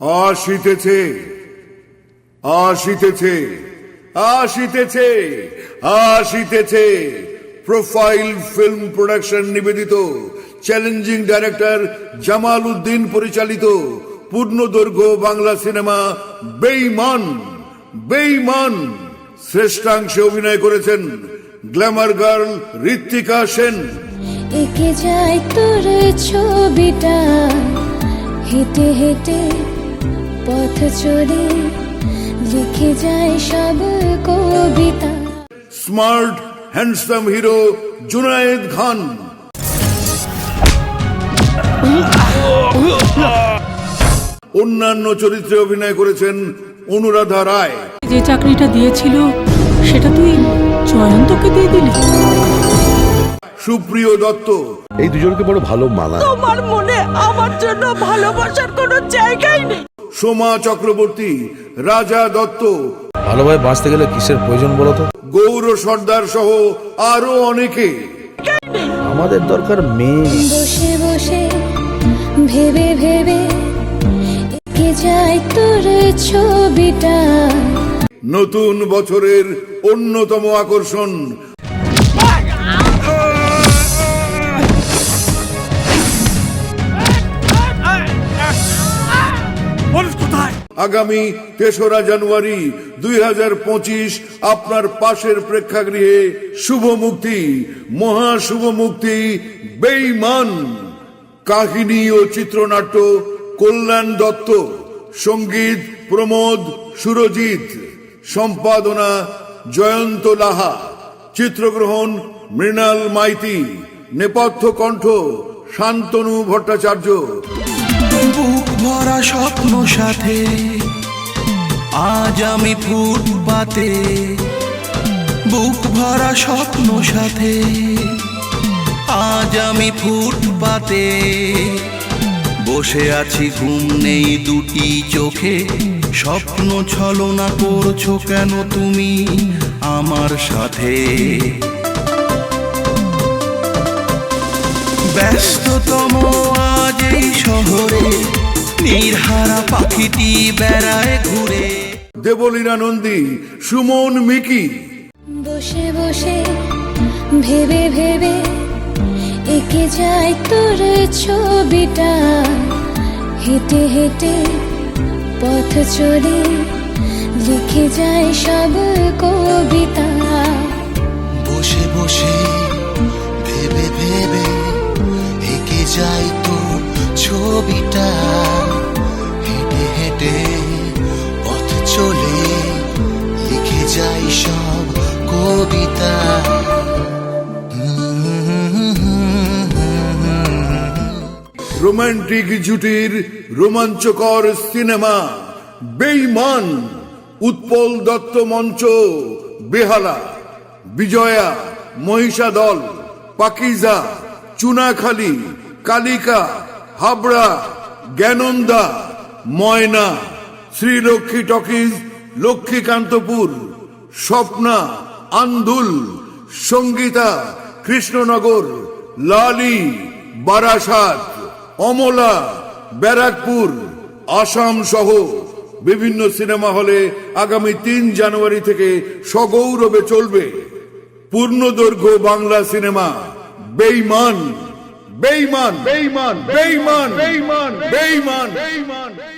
আসিতেছে আসিতেছে আসিতেছে আসিতেছে। প্রোফাইল ফিল্ম প্রোডাকশন নিবেদিত চ্যালেঞ্জিং ডাইরেক্টর জামাল উদ্দিন পরিচালিত পূর্ণদৈর্ঘ্য বাংলা সিনেমা বেইমান বেইমান শ্রেষ্ঠাংশে অভিনয় করেছেন গ্ল্যামার গার্ল ঋত্বিকা সেন। যায় তোর ছবিটা, হেঁটে হেঁটে পথ চড়ে লিখে যায় সব কবিতা। Smart handsome hero Junayed Khan অন্যান্য চরিত্রে অভিনয় করেছেন অনুরাধা রায়। যে চাকরিটা দিয়েছিল সেটা তুই জয়ন্তকে দিয়ে দিলি? সুপ্রিয় দত্ত। এই দুজনকে বড় ভালো মানায়। তোমার মনে আমার জন্য ভালোবাসার কোনো জায়গাই নেই। সোমা চক্রবর্তী রাজা দত্ত। ভালোভাবে বাঁচতে গেলে কিসের প্রয়োজন বলো তো? গৌর সর্দার সহ আরও অনেকে। আমাদের দরকার মেয়ে। বসে বসে ভেবে ভেবে একে যায় তোর ছবিটা। নতুন বছরের অন্যতম আকর্ষণ আগামী তেসরা জানুয়ারি দুই হাজার পঁচিশ আপনার পাশের প্রেক্ষাগৃহে শুভ মুক্তি মহা শুভ মুক্তি বেইমান কাহিনী ও চিত্রনাট্য কল্যাণ দত্ত সংগীত প্রমোদ সুরজিৎ সম্পাদনা জয়ন্ত লাহা চিত্রগ্রহণ মৃণাল মাইতি নেপথ্য কণ্ঠ শান্তনু ভট্টাচার্য। ভরা স্বপ্ন সাথে, আজ আমি ফুটপাতে, বুক ভরা স্বপ্ন সাথে, আজ আমি ফুটপাতে বসে আছি, ঘুম নেই দুটি চোখে, স্বপ্ন ছলনা করছ কেন তুমি আমার সাথে? ব্যস্ততম আজ এই শহরে নির্হারা পাখিটি বেড়ায় ঘুরে। দেবলীনা নন্দী সুমন মিকি। বসে বসে ভেবে ভেবে একে যায় তোর ছবিটা। হেঁটে হেঁটে পথ চড়ে লিখে যায় সব কবিতা। বসে বসে রোমান্টিক জুটির রোমাঞ্চকর সিনেমা, বেইমান, উৎপল দত্ত মঞ্চ, বেহালা, বিজয়া মহিষা দল পাকিজা, চুনাখালী, কালিকা, হাবড়া, জ্ঞানন্দা, ময়না, শ্রীলক্ষ্মী টকিজ, লক্ষ্মীকান্তপুর, স্বপ্না, আন্দুল, সঙ্গীতা, কৃষ্ণনগর, লালি, বারাসাত। অমলা, ব্যারাকপুর, আসাম সহ বিভিন্ন সিনেমা হলে আগামী তিন জানুয়ারি থেকে সগৌরবে চলবে পূর্ণদৈর্ঘ্য বাংলা সিনেমা, বেইমান বেইমান বেইমান বেইমান বেইমান বেইমান বেইমান